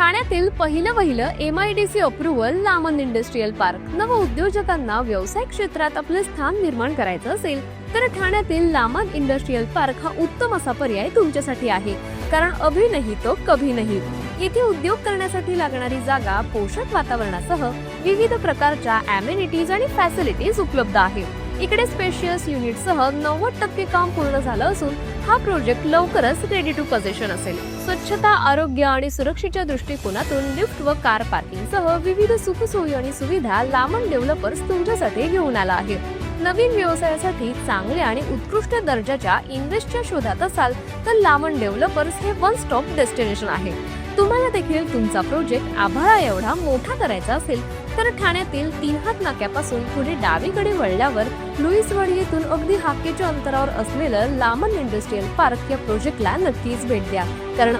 ठाण्यातील पहिलं पहिलं M I D C approval लामन industrial park नव उद्योजकांना व्यवसाय क्षेत्रात आपले स्थान निर्माण करायचं असेल तर ठाण्यातील लामन इंडस्ट्रीयल पार्क हा उत्तम असा पर्याय तुमच्यासाठी आहे. कारण अभि नाही तो कभी नाही. येथे उद्योग करण्यासाठी लागणारी जागा पोषक वातावरणासह विविध प्रकारच्या अमेनिटीज आणि फॅसिलिटीज उपलब्ध आहे. इकडे स्पेशियस युनिटसह नव्वद टक्के काम पूर्ण झालं असून हा प्रोजेक्ट लवकरच रेडी टू पोझिशन असेल. स्वच्छता आरोग्य आणि सुरक्षेच्या दृष्टिकोनातून लिफ्ट व कार पार्किंग सह विविध सुखसोयी आणि सुविधा लामण डेव्हलपर्स तुमच्यासाठी घेऊन आला आहे. नवीन व्यवसायासाठी चांगल्या आणि उत्कृष्ट दर्जाच्या इन्व्हेस्टच्या शोधात असाल तर लामण डेव्हलपर्स हे वन स्टॉप डेस्टिनेशन आहे. तुम्हाला देखील तुमचा प्रोजेक्ट आभाळा एवढा मोठा करायचा असेल तर ठाण्यातील तीन हात नाक्यापासून पुढे डावीकडे वळल्यावर लुईसवाडी येथून अगदी हाकेच्या अंतरावर असलेलं लामन इंडस्ट्रीयल पार्क या प्रोजेक्टला नक्कीच भेट द्या. कारण